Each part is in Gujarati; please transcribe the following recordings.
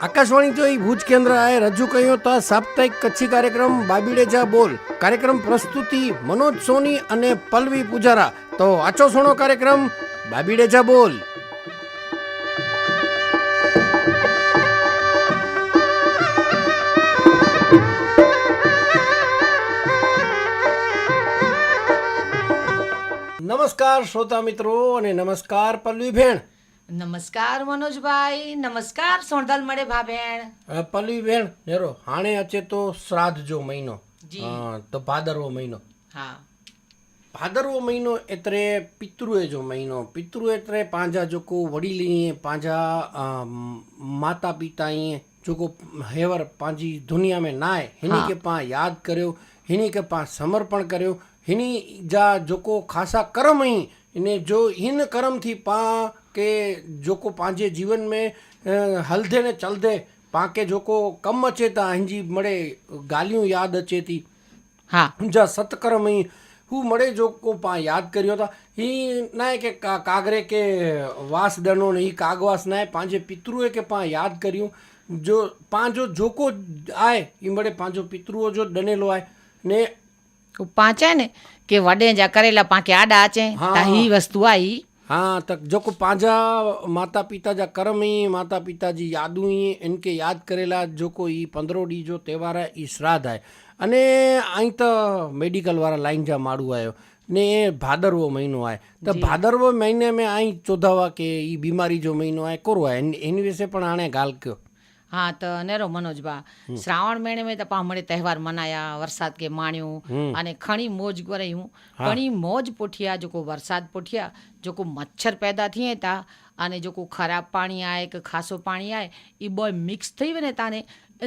આકાશવાણી જોઈ ભુજ કેન્દ્ર આએ રજૂ કર્યો તો સાપ્તાહિક કચ્છી કાર્યક્રમ બાબીડે જા બોલ. કાર્યક્રમ પ્રસ્તુતિ મનોજ સોની અને પલ્લવી પૂજારા. તો આચો સોનો કાર્યક્રમ બાબીડે જા બોલ. નમસ્કાર શ્રોતા મિત્રો અને નમસ્કાર પલ્લવી ભેણ નમસ્કાર મનોજભાઈ નમસ્કાર સોણદાલ મળે ભાભેણ પલ્લવી ભેણ નેરો હાણે અચે તો શ્રાદ્ધ જો મહિનો. તો ભાદરવો મહિનો. હા. ભાદરવો મહિનો એટલે પિતૃએ જો મહિનો. પિતૃ એટલે પાંજા જોકો વડીલીએ પાંજા માતા પિતાએ જોકો હેવર પાંજી દુનિયા મેં નાય. હિની કે પા યાદ કર્યો હિની કે પા સમર્પણ કર્યો. हिनी जा जोको खासा कर्म ही इने जो हिन कर्म थी पां के जोको पंहिंजे जीवन में अ, हलदे ने चलदे पां के जोको कम अचे था हिंजी मड़े ॻाल्हियूं यादि अचे थी હા जा सतकर्म ई हू मड़े जो को पा याद करियो था ही न आहे के का कागरे के वास ॾिनो न ही कागवास न आहे पंहिंजे पितृअ खे पाण यादि करियूं जो पंहिंजो जेको आहे ही मड़े पंहिंजो पितृअ जो ॾिनेलो आहे ने उ पाचे ने के वॾे जा करेला पाके आॾा अचे हा, त हा। ही वस्तु आई हा त जेको पंहिंजा माता पिता जा कर्म ई माता पिता जी यादूं ई इनखे यादि करेला जेको ई पंद्रहों ॾींहं जो त्योहार आहे ई श्राद्ध आहे अने ऐं त मेडिकल वारा लाइन जा माण्हू आहियो ने भादरवो महीनो आहे त भादरवो महीने में आई चोधावा के ई बीमारी जो महीनो आहे कोरो आहे इन इन विषय पण हाणे ॻाल्हि कयो હા તો નેરો મનોજબા શ્રાવણ મહિને મેં પામડે તહેવાર મનાયા વરસાદ કે માણ્યું. અને ખણી મોજ ગોરે હું. ઘણી મોજ પોઠિયા જો કો વરસાદ પોઠિયા જો કો મચ્છર પેદા થઈએ તા અને જો કો ખરાબ પાણી આવે કે ખાસો પાણી આવે એ બોય મિક્સ થઈ ને તાને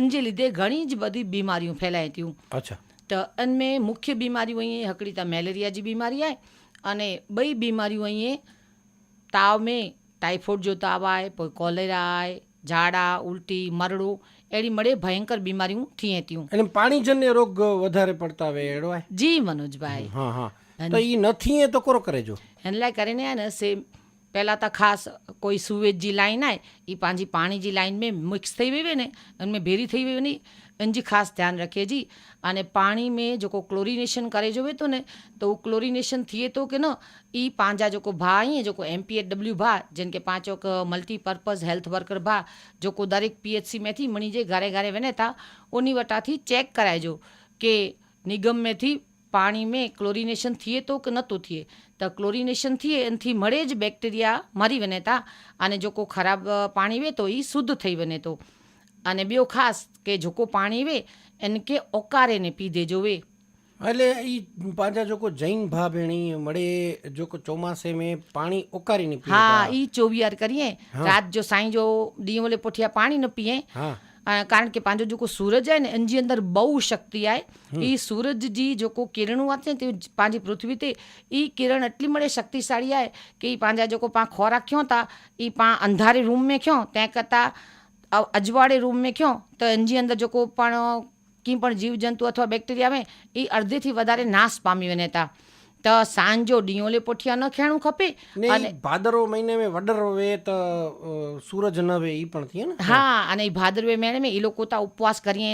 જે લીધે ઘણી જ બધી બીમારીઓ ફેલાય હતી અચ્છા. તો અને મુખ્ય બીમારીઓ અહીં હકડી તા મેલેરિયા જે બીમારી આવે અને બઈ બીમારીઓ અહીં તાવ મેં ટાઇફોઇડ જો તાવ આવે કોઈ કોલેરા આવે ઝાડા ઉલટી મરડું એડી મળે ભયંકર બીમારીઓ થઈએ ત્યું. એટલે પાણીજન્ય રોગ વધારે પડતા આવે એડવાય જી મનોજભાઈ. હા હા. તો ઈ નથી એ તો કરો કરેજો એટલે કરીને ને સે પહેલાં તો ખાસ કોઈ સુવેજ જી લાઈન આય એ પાંજી પાણી જી લાઈન મેં મિક્સ થઈ વઈ ને અને મેં ભેરી થઈ વઈ ને इनजी ख़ासि ध्यानु रखिए जी अने पाणी में जेको क्लोरीनेशन करे जो वेठो न त उहो क्लोरीनेशन थिए थो की न ई पंहिंजा जेको भाउ ईअं जेको एम पी एच डब्ल्यू भाउ जिन खे पाण चओ मल्टीपर्पज़ हेल्थ वर्कर भाउ जेको दरेक पी एच सी में थी मणी जे घारे घारे वञे था उन वटां थी चेक कराइजो की निगम में थी पाणी में क्लोरीनेशन थिए थो की नथो थिए त क्लोरीनेशन थिए इनथी मड़े ज बैक्टेरिया मरी वञे था अने जेको ख़राबु पाणी वेह थो ई शुद्ध ठही वञे थो અને ॿियो ख़ासि કે जेको पाणी वे इनखे ओकारे ने पी देजो वे એટલે એ પાંજા જોકો જૈન ભા ભેણી મળે જોકો ચોમાસે में પાણી ઓકારીને પીએ હા તા. ई चोवीह करिए राति जो साईं जो ॾींहं वले पुठियां पाणी न पीए હા अ, कारण के पंहिंजो जेको सूरज आहे न इन जे अंदरि बहु शक्ति आहे ई सूरज जी जेको किरणूं अचे थियूं पंहिंजी पृथ्वी ते ई किरण एटली मड़े शक्तिशाली आहे की ई पंहिंजा जेको पाण खोराक खियूं था ई पाण अंधारे रूम में खियूं अब अजवाड़े रूम में कयूं त इन जे अंदरि जेको पाण की पण जीव जंतु अथवा बैक्टेरिया में ई अर्धे थी वधारे नाश पामी वञे था त सांझ जो ॾींहों ले पुठियां न खेणो खपे अने भादरो महीने में वडर वे त सूरज न वे ई पण थिए न हा अने भादरवे महीने में ई લોકો તા ઉપવાસ કરીએ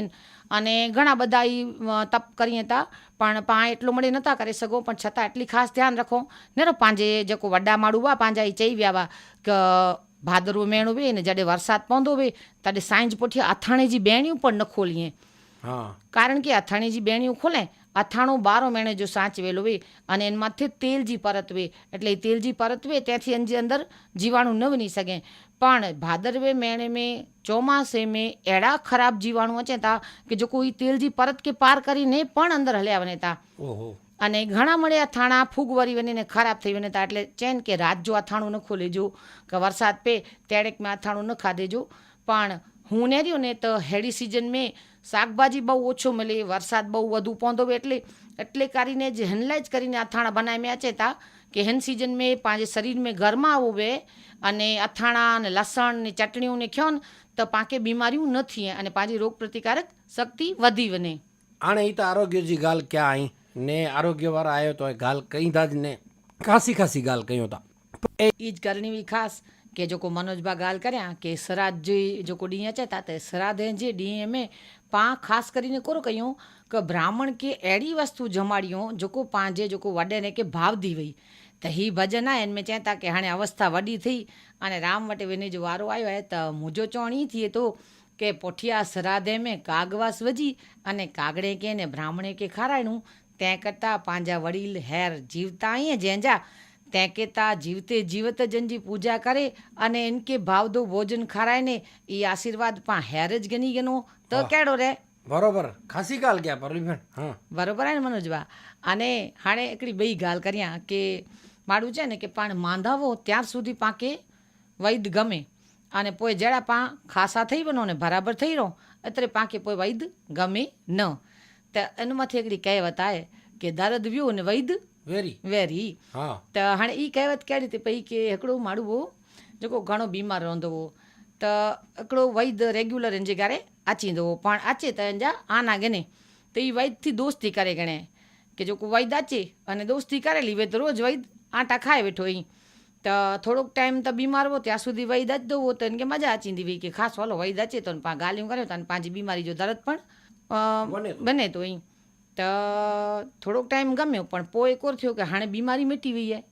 અને ઘણા બધા ઈ તપ કરીએ તા પણ પા એટલો મળે નતા કરી સઘો પણ છતાં એટલી ખાસ ધ્યાન રખો ને રો પાંજે જેકો વડા માળુવા પાંજા ઈ ચઈ વ્યાવા કે ભાદરવો મેણ વે ને જ્યારે વરસાદ પવંदो વે ત્યારે સાંજ પોઠી અથાણેજી બેણિયું પણ ન ખોલીએ. કારણ કે અથાણેજી બેણિયું ખોલે અથાણું બારો મેણે જો સાચવેલું હોય અને એમાંથી તેલજી પરતવે એટલે તેલજી પરતવે ત્યાંથી એની અંદર જીવાણુ ન બની શકે. પણ ભાદરવે મેણે મેં ચોમાસે મેં એડા ખરાબ જીવાણુ અચેતા કે જો કોઈ તેલજી પરત કે પાર કરીને પણ અંદર હલ્યા વનેતા. ઓહો. અને ઘણા મળ્યા થાણા ફૂગ વરી વનીને ખરાબ થઈ વને એટલે ચેન કે રાત જો અથાણું ન ખોલેજો કે વરસાદ પે તેડેક મેં અથાણું ન ખાદેજો પણ હું ને રહ્યું ને તો હેડી સિઝન મેં શાકભાજી બહુ ઓછો મળે, વરસાદ બહુ વધુ પોંધો એટલે એટલે કરીને જ હેનલાઇજ કરીને અથાણા બનાવ્યા છે તા કે હેન સિઝન મેં પાંજે શરીર મેં ઘરમાં આવું બે, અને અથાણા અને લસણ ને ચટણીઓને ખ્યો ને તો પાંકે બીમારીઓ નથી, અને પાંજી રોગ પ્રતિકારક શક્તિ વધી વને. આણે ઈ તો આરોગ્યજી ગાલ ક્યાં અહીં ને આરોગ્યવાળા આવ્યો તો ગાલ કઈ જ ને ખાસી ખાસી ગાલ કહ્યું હતા એ જ કરણી ખાસ કે जेको મનોજબા ગાલ કર્યા કે સરાદ જે जेको ॾींहुं अचे था त सराद जे ॾींहं में पाण ख़ासि કરીને कोन कयूं કે બ્રાહ્મણ કે अहिड़ी वस्तू જમાડિयूं जेको पंहिंजे जेको वॾनि खे भावदी वई त हीअ भॼन आहे हिन में चवनि था की हाणे अवस्था वॾी थी अने राम वटि वञण जो वारो आयो आहे त मुंहिंजो चवणु ई थिए थो કે પોઠિયા સરાધે મેં કાગવાસ વજી અને કાગડે કે ને બ્રાહ્મણે કે ખારાયણું તે કરતા પાંજા વડીલ હેર જીવતા અહીં જેંજા તે કેતા જીવતે જીવત જનજી પૂજા કરે અને એનકે ભાવદો ભોજન ખરાય ને એ આશીર્વાદ પણ હેર જ ગણી ગનો તો કેડો રે બરોબર ખાસી ગાલ ગયા પરલી બેન હા બરોબર ને મનોજબા અને હાણે એકડી બે ગાલ કર્યા કે માડું છે ને કે પણ માંધાવો ત્યાર સુધી પાકે વૈદ ગમે અને પોઈ જડા પા ખાસા થઈ બનો ને બરાબર થઈ રહો અત્યારે પાકે પોઈ વૈદ ગમે ન એનામાંથી એકડી કહેવત આવે કે દારદ વ્યુ અને વૈદ વેરી. વેરી. તો હાણે એ કહેવત કહેડી હતી પછી કે હિकिड़ो માળવો जेको ઘણો બીમાર रहंदो हो त हिकिड़ो वैद रेग्युलर हिन जे करे अचींदो हो पाण अचे त हिन जा आना गिने त हीअ वैद थी दोस्ती करे गणे કે જો કોઈ વૈદ અચે અને દોસ્તી કરેલી વે તો રોજ વૈદ આટા ખાય બેઠો અહીં તો થોડોક ટાઈમ તો બીમાર હો ત્યાં સુધી વૈદ જ દો તો એને કે મજા અચીંદી વી કે ખાસ વાલો વૈદ અચે તો પા ગાલ્યું કર્યો તો પાંચ બીમારી જો દર્દ પણ બને તો. અહીં તો થોડોક ટાઈમ ગમ્યો પણ પોએ કોર થયો કે હાણે બીમારી મટી વઈ જાય.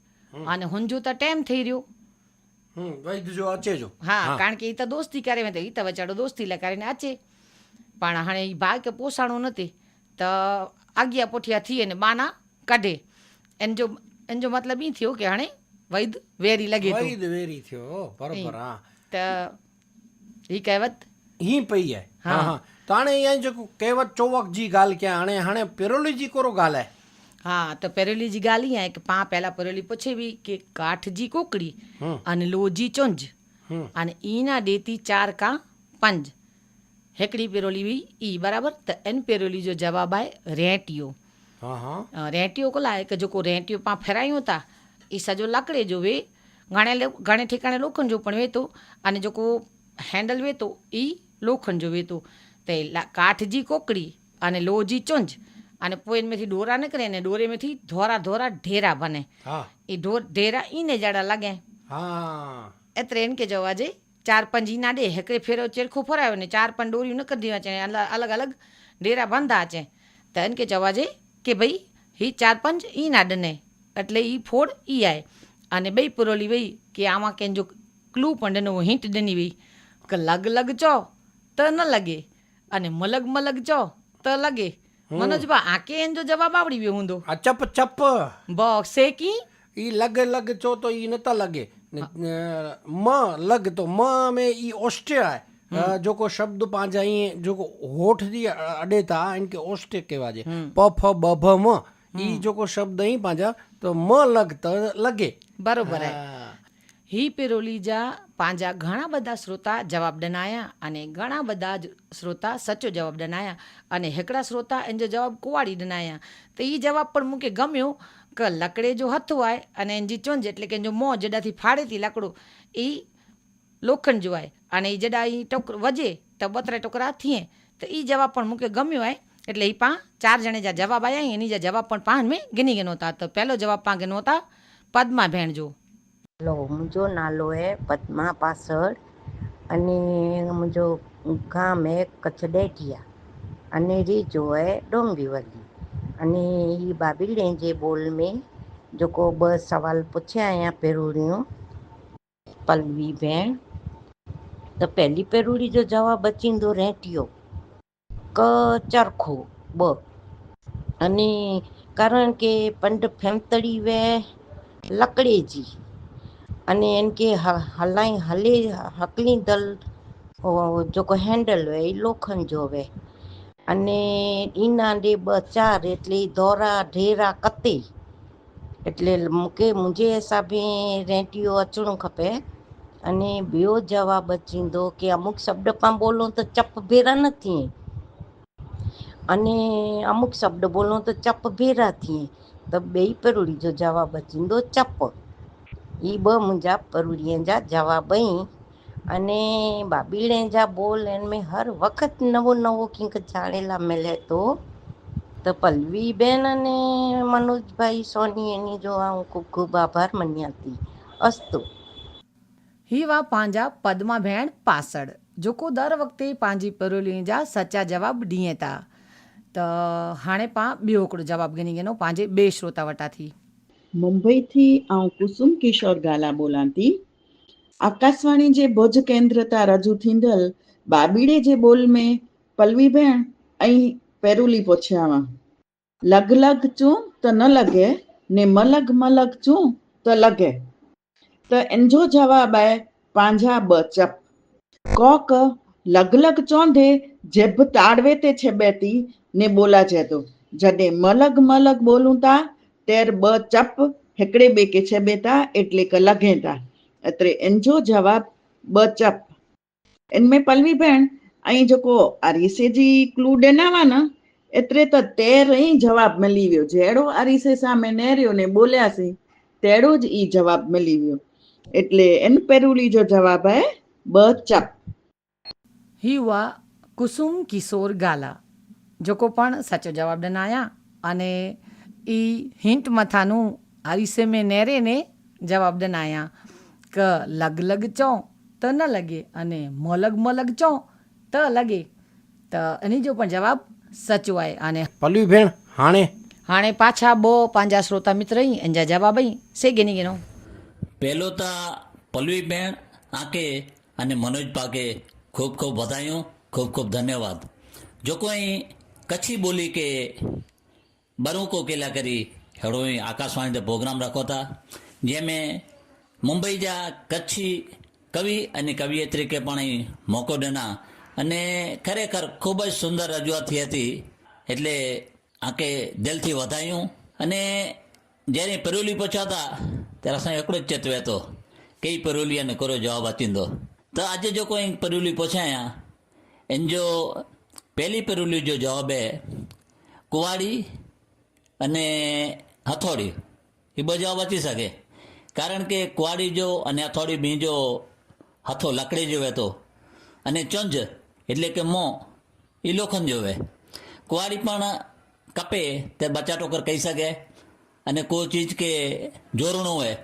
અને હંજોતા ટાઈમ થઈ રહ્યો. હા કારણ કે એ તો દોસ્તી કરે મેં તો એ તો વચાડો દોસ્તી લગાડીને આચે. પણ હાણે એ ભાગ કે પોસાણો નથી. તો આગિયા પોઠિયા થઈ અને બાના કાઢે. એન જો એન જો મતલબ એ થયો કે હાણે વૈદ વેરી લગે વૈદ વેરી થયો બરોબર હા. તો એ કહેવત? હી પઈ જાય. હા હા. ತಾಣೆ ಏನು કહેવત ચોવક જી ગાલ કે આણે હાણે પેરોલી જી કોરો ગાલે. હા તો પેરોલી જી ગાલી આય કે પા પહેલા પેરોલી પછી બી કે કાઠ જી કોકડી અને લોજી ચોંજ. અને ઈના દેતી ચાર કા પંજ. હેકડી પેરોલી બી ઈ બરાબર? તો એન પેરોલી જો જવાબ આય રેટિયો. રેટિયો કોલા આય કે જો કો રેટિયો પા ફેરાયો તા ઈ સજો લકડે જો વે ઘણે ઘણે ઠેકાણે લોખંડ જો પણ વેતો અને જો કો હેન્ડલ વેતો ઈ લોખંડ જો વેતો. તે કાઠજી કોકડી અને લોજી ચુંજ અને પોઈનમેથી ડોરા નીકળે ને ડોરેમેથી ધોરા ધોરા ઢેરા બને. એ ઢોર ઢેરા ઈને જાડા લાગે. એ ટ્રેન કે જવા જઈ ચાર પાંચ ઈના દે હેકડે ફેરો ચેરખો ફરાયો ને ચાર પાંચ ડોરી નકર દેવા છે અલગ અલગ ઢેરા બાંધા છે. તો એને કે જવા જઈ કે ભાઈ હી ચાર પાંચ ઈના ડને એટલે એ ફોડ ઈ આય. અને બે પુરોલી વઈ કે આમાં કેન જો ક્લુ પણ ડનો હિન્ટ ડની વઈ. કે લગ લગ ચો તો ન લગે. અને મલગ મલગ જો તો લગે. મનોજબા આકે એન જો જવાબ આવડી ગયો ઊંધો. આ ચપ ચપ. બોક્સે કી? ઈ લગ લગ ચો તો ઈ નતા લગે. મ લગ તો મ મે ઈ ઓસ્ટ્રિયા જો કો શબ્દ પાંજા અહીં જો કો હોઠથી અડેતા એન કે ઓસ્ટે કહેવા છે. પ ફ બ ભ મ. ઈ જો કો શબ્દ અહીં પાંજા તો મ લગ લગે. બરોબર હે. હી પિરોલીજા પાંજા ઘણા બધા શ્રોતા જવાબ ડનાયા અને ઘણા બધા શ્રોતા સચ્ચો જવાબ ડનાયા અને હેકડા શ્રોતા એનો જવાબ કુવાડી ડનાયા. તો એ જવાબ પણ મૂકે ગમ્યો કે લકડે જો હથું આય અને એનજી ચોંજ એટલે કે એનો મોં જેડાથી ફાડેતી લકડું એ લોખંડ જોવાય અને એ જડા એ ટોક વજે તો બતરા ટોકરા થીએ. તો એ જવાબ પણ મૂકે ગમ્યો આય. એટલે એ પા ચાર જણે જ્યાં જવાબ આવ્યા એની જ્યાં જવાબ પણ પાન મેં ગીની ગયો નહોતા તો પહેલો જવાબ પા ગયો નહોતા પદ્મા ભેણ જો. जो हलो मुंहिंजो नालो आहे पद्मा पासड़ अने मुंहिंजो गाम आहे कच्छ ॾेठिया अनेरी जो आहे डोंबिवली अने ही बाबिले जे ॿोल में जेको ॿ सवाल पुछिया आहियां पेरोड़ियूं पलवी भेण त पहिली पेरोड़ी जो जवाबु अचींदो रेटियो क चरखो ॿ अने कारण के पंड फेमतड़ी वे लकड़े जी अने इनके ह- हलाई हले हकलींदल उहो जेको हैंडल हुए એ લોખંડ જો હવે અને ઈના ॾे ॿ चार એટલે ઈ દોરા ઢેરા કતે એટલે मूंखे मुंहिंजे हिसाबे रेटियो अचिणो खपे अने ॿियो जवाबु अचींदो की अमुक शब्द पाण ॿोलूं त चप भेरा न थिए अने अमुक शब्द ॿोलूं त चप भेरा थिए त ॿई पेरोड़ी जो जवाबु अचींदो चप એ બ મુંજા પરુડિયે જવા બઈ. અને બાબીડે જા બોલ, એન મેં હર વખત નવો નવો કંઈક જાણેલા મળે તો. તો પલ્લવીબેન અને મનોજભાઈ સોની એની જો હું ખૂબ ખૂબ આભાર મન્યા હતી અસ્તુ. હીવા પાંજા પદ્માબેન પાસળ. જોકો દર વખતે પાંજી પરોલી જા સચ્ચા જવાબ ડીએ તા તો હાણે પા બે ઓકડો જવાબ ગણી ગયેલો પાંજે બે શ્રોતા વટાથી. મુંબઈથી હું કુસુમ કિશોર ગાલા બોલાતી. આકાશવાણી જે ભોજ કેન્દ્રતા રાજુ થિંદલ, બાબીડે જે બોલ મેં, પલવી બેન અહીં પેરુલી પોછ્યામાં લગ લગ ચું તો ન લગે, ને મલગ મલગ ચું તો લગે. તો એનજો જવાબ આય, પાંજા બચપ કોક લગ લગ ચોંધે, જેબ તાળવે તે છે બેતી, ને બોલા છે તો. જડે મલગ મલગ બોલું તા તેર બ ચપ હેકડે બેકે છે બેતા એટલે કે લઘેતા અત્રે એનજો જવાબ બ ચપ. એનમે પલવી બેન અહીં જોકો આ રીસે જી ક્લુ દેનાવાના એટલે તો તેર અહીં જવાબ મળી ગયો જેડો આ રીસે સામે નેર્યો ને બોલ્યા છે, તેડો જ ઈ જવાબ મળી ગયો એટલે એન પેરુલી જો જવાબ હે, બ ચપ. હીવા કુસુમ કિશોર ગાલા. જોકો પણ સાચો જવાબ દનાયા અને ಈ ಹಿಂಟ್ ಮಥಾನು ಆರಿಸೆ ಮೇ નેરેને જવાબ દનાયા. ક લગ લગ ચો ત ન લગે અને મલગ મલગ ચો ત લગે. ત એની જો પણ જવાબ સચવાય અને પલ્લવીબેન હાણે. હાણે પાછા બો પાંજા શ્રોતા મિત્ર અંજા જવાબ સે ગેની ગેનો. પહેલો તા પલ્લવીબેન આકે અને મનોજ પાકે ખૂબ ખૂબ વધાયું ખૂબ ખૂબ ધન્યવાદ. જો કોઈ કચ્છી બોલી કે બરુકો કેલા કરી હેડોઈ આકાશવાણીતે પ્રોગ્રામ રાખોતા, જેમે મુંબઈ જા કચ્છી કવિ અને કવિયત્રી કે પણ મોકો દેના અને ખરેખર ખૂબ જ સુંદર રજૂઆત થઈ હતી, એટલે આંકે દિલથી વધાયું, અને જ્યારે પરોલી પહોંચાતા, ત્યારે સાહેબ એકડો જ ચેતવે હતો કઈ પરોલી અને કરો જવાબ આપીંદો તો આજે જો કોઈ પરોલી પહોંચાયા, એન જો પહેલી પરોલી જો જવાબ હે કુવાડી અને હથોડી, એ બે બચી શકે. કારણ કે કુવાડી જો અને હથોડી બીજો હથો લકડી જો તો. અને ચંજ, એટલે કે મોં, એ લોખંડ જોવે. કુવાડી પણ કપે તે બચા ટોકર કહી શકે. અને કોઈ ચીજ કે જોરણું હોય,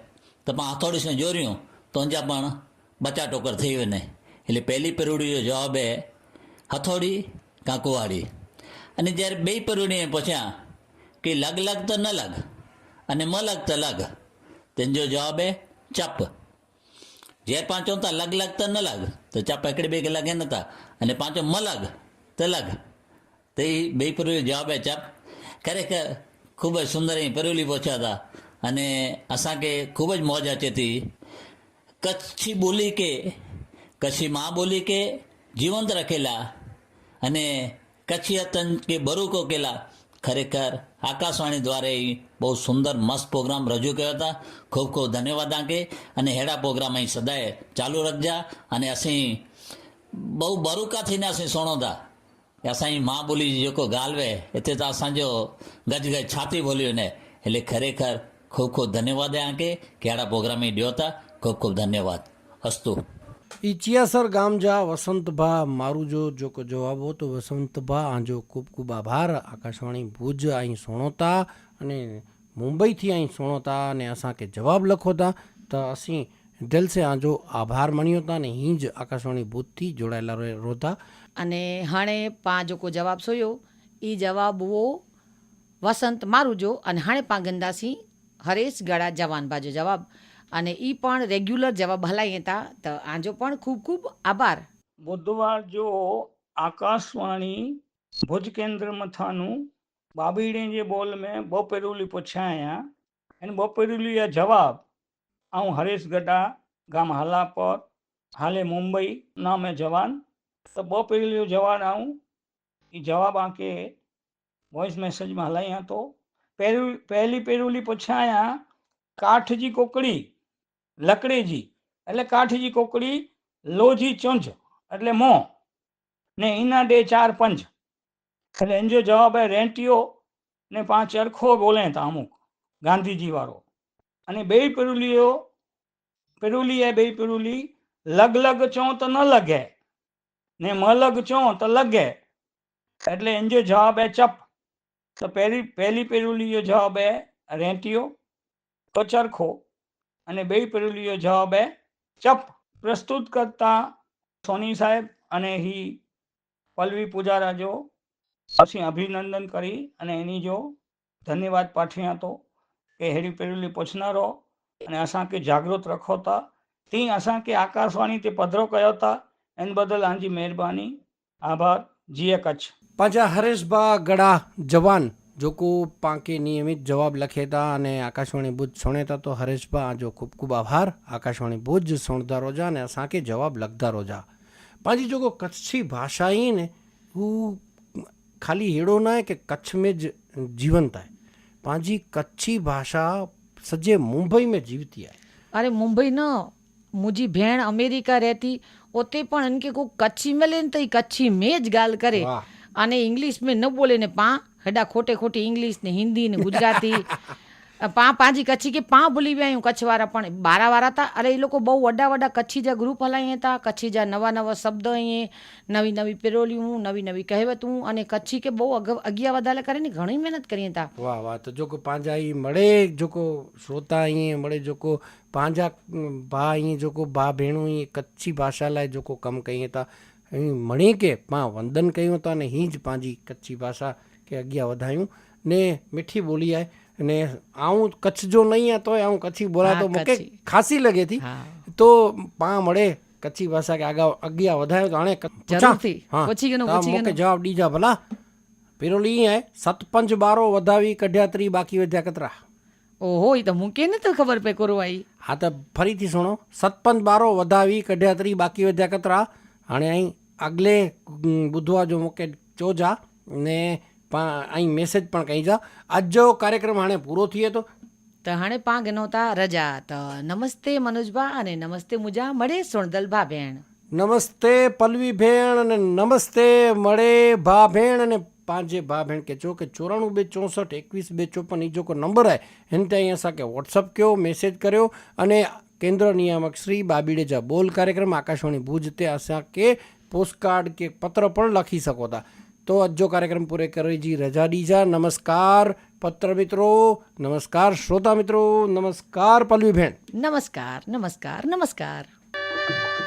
તો પણ હથોડીને જોર્યું, તો અંજા પણ બચા ટોકર થઈ વને એટલે પહેલી પેરુડીનો જવાબ એ હથોડી કાં કુવાડી. અને જ્યારે બે પેરુડીને પૂછ્યા કે લગ લગ તો ન લગ અને મલગ તો લગ. તંજો જવાબ હે ચપ. જે પાંચો હતા લગ લગ તો ન લગ, તો ચપ એકડે બે લગે નતા અને પાંચો મલગ તો લગ. તો એ બે પરોલી જવાબ હે ચપ. ખરેખર ખૂબ જ સુંદર અહીં પરોલી પહોંચ્યા હતા. અને અસાંखे ખૂબ જ મોજ અચે હતી કચ્છી બોલી કે, કચ્છી મા બોલી કે, જીવંત રખેલા અને કચ્છી તન કે બરૂકો કેલા ખરેખર આકાશવાણી દ્વારા એ બહુ સુંદર, મસ્ત પ્રોગ્રામ રજૂ કર્યો હતા. ખૂબ ખૂબ ધન્યવાદ આંકે. અને હેડા પ્રોગ્રામ અહીં સદાય ચાલુ રખજા. અને અસી બહુ બરુકાથી ને અસી સોણોદા. અસાંજી માં બોલી જેકો ગાલવે એટલે તો અસાંજો ગજ ગજ છાતી બોલ્યું ને એટલે ખરેખર ખૂબ ખૂબ ધન્યવાદ આંકે. કેળા પ્રોગ્રામે ડિયો હતા. ખૂબ ખૂબ ધન્યવાદ. અસ્તુ. એ ચિયાસર ગામ જા વસંતભા મારું જો જો જવાબ હો તો વસંતભા આજો ખૂબ ખૂબ આભાર. આકાશવાણી ભુજ અહીં સુણોતા અને મુંબઈથી અહીં સુણોતા અને અસાંકે જવાબ લખોતા. તો અસી દિલ સે આજો આભાર મણ્યો હતા અને હિંજ આકાશવાણી ભૂતથી જોડાયેલા રોતા. અને હાણે પા જોકો જવાબ સોયો. એ જવાબ વો વસંત મારુજો અને હાણે પા ગંદાસી હરેશ ગળા જવાન બાજો જવાબ. અને એ પણ રેગ્યુલર જવાબ હલાઈએ તા તો આજો પણ ખૂબ ખૂબ આભાર. બુધવાર જો આકાશવાણી ભુજ કેન્દ્ર મથાનું બાબીડી જે બોલ મેં બપેરુલી પૂછાયા, એને બપેરુલી આ જવાબ હું હરેશ ગઢા ગામ હાલા પર હાલે મુંબઈ નામે જવાન. તો બપેરુલી જવાન આવું એ જવાબ આંકે વોઇસ મેસેજમાં હલાયા તો. પહેલું પહેલી પેરુલી પૂછાયા, કાઠજી કોકડી લકડેજી, એટલે કાઠીજી કોકડી, લોજી ચુંજ, એટલે મોં, ને ઈના ડે ચાર પંજ. એટલે એનો જવાબ હે રેન્ટીઓ ને પાંચ ચરખો બોલે તા અમુક ગાંધીજી વાળો અને બે પેરુલીઓ પેરુલી એ બે પેરુલી લગ લગ ચો તો ન લગે, ને મલગ ચો તો લગે. એટલે એનો જવાબ હે ચપ. તો પહેલી પહેલી પેરુલીઓ જવાબ હે રેન્ટીઓ તો ચરખો અને બે પેલુલીઓ જવાબ એ ચપ પ્રસ્તુત કરતા સોની સાહેબ અને હી પલ્લવી પૂજારા જો પછી અભિનંદન કરી અને એની જો ધન્યવાદ પાઠવ્યા તો કે હેડી પેલુલી પહોંચનારો અને અસાંકે જાગૃત રખો તા તી અસાંકે આકાશવાણી તે પધરો કયો તા એન બદલ આંજી મહેરબાની, આભાર, જીએ કચ્છ. પાંજા હરેશબા ગડા જવાન. જોકો પાંકે નિયમિત જવાબ લખે તા અને આકાશવાણી ભુજ સુણેતા તો હરેશભા આજો ખૂબ ખૂબ આભાર આકાશવાણી ભુજ સુણતા રોજા અને असांखे जवाब लॻंदा रोजा पंहिंजी जेको कच्छी भाषा ई ने हू ख़ाली अहिड़ो न आहे की कच्छ में ज जीवंत आहे पंहिंजी कच्छी भाषा सॼे मुंबई में जीवती आहे अरे मुंबई न मुंहिंजी भेण अमेरिका रहती उते पण हिनखे को कच्छी मिले न त ई कच्छी में ज ॻाल्हि करे वाह અને ઇંગ્લિશ में न बोले ने पाण હેડા ખોટે ખોટી ઇંગ્લિશ ને હિન્દી ને ગુજરાતી. પા, પાંજી કચ્છી કે પા ભૂલી ગયા હું કચ્છવાળા, પણ બારા વાળા હતા અરે એ લોકો બહુ વડા વડા કચ્છી જા ગ્રુપ હલાઈ હતા કચ્છી જા નવા નવા શબ્દ અહીંયા નવી નવી પેરોલિયું નવી નવી કહેવતું અને કચ્છી કે બહુ અગિયા વધારે કરીને ઘણી મહેનત કરી હતા વાહ વાહ, તો જોકો પાંજા અહીં મળે જોકો શ્રોતા અહીં મળે જોકો પાંજા ભા અહીં જોકો ભા ભેણું અહીં કચ્છી ભાષા લાય જોકો કમ કહી હતા અહીં મણી કે? પા વંદન કહ્યું હતા અને હિંજ પાંજી કચ્છી ભાષા કે અગિયા વધાયું. ને મીઠી બોલી આય. ને આવું કચ્છ જો નહીં તો આવું કચ્છી બોલાતો મૂકે. ખાસી લગે થી તો પા મળે કચ્છી ભાષા કે આગા અગિયા વધાયો તો આણે જરૂરથી. પછી કેનો પછી કેનો જવાબ દીજા ભલા. પેરોલી આય. સતપંચ બારો વધાવી કઢ્યા ત્રી બાકી વધ્યા કતરા. ઓહો એ તો મૂકે ને તો ખબર પે કરવાઈ. હા તો ફરીથી સુણો. સતપંચ બારો વધાવી કઢ્યા ત્રી બાકી વધ્યા કતરા. હાણે અહીં આગલે બુધવા જો મૂકે ચોજા. ને પણ અહીં મેસેજ પણ કહી જા આજનો કાર્યક્રમ હાણે પૂરો થઈએ તો? તો હાણે પાંગ નહોતા રજા. તો નમસ્તે મનોજભા અને નમસ્તે મુજા મળે સોણદલ ભાભેણ. નમસ્તે પલ્વી ભેણ અને નમસ્તે મળે ભાભેણ અને પાંચે ભાભેણ કે જો કે ચોરાણું બે ચોસઠ એકવીસ બે ચોપન એ જો કોઈ નંબર આવે એને ત્યાં અહીંયા સાથે વોટ્સઅપ કયો મેસેજ કર્યો અને કેન્દ્ર નિયામક શ્રી બાબીડેજા બોલ કાર્યક્રમ આકાશવાણી ભુજ તે આશા કે પોસ્ટકાર્ડ કે પત્ર પણ લખી શકો હતા તો આજનો કાર્યક્રમ પૂરે કરેજી રજા દીજા નમસ્કાર પત્ર મિત્રો નમસ્કાર શ્રોતા મિત્રો નમસ્કાર પલ્લવી બહેન નમસ્કાર નમસ્કાર નમસ્કાર.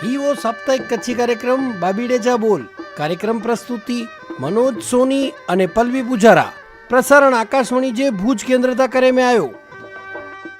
ही સાપ્તાહિક કચ્છી કાર્યક્રમ બાબીડેજા બોલ. કાર્યક્રમ પ્રસ્તુતિ મનોજ સોની અને પલ્લવી પૂજારા. પ્રસારણ આકાશવાણી જે ભુજ કેન્દ્રતા કરે મેં આવ્યો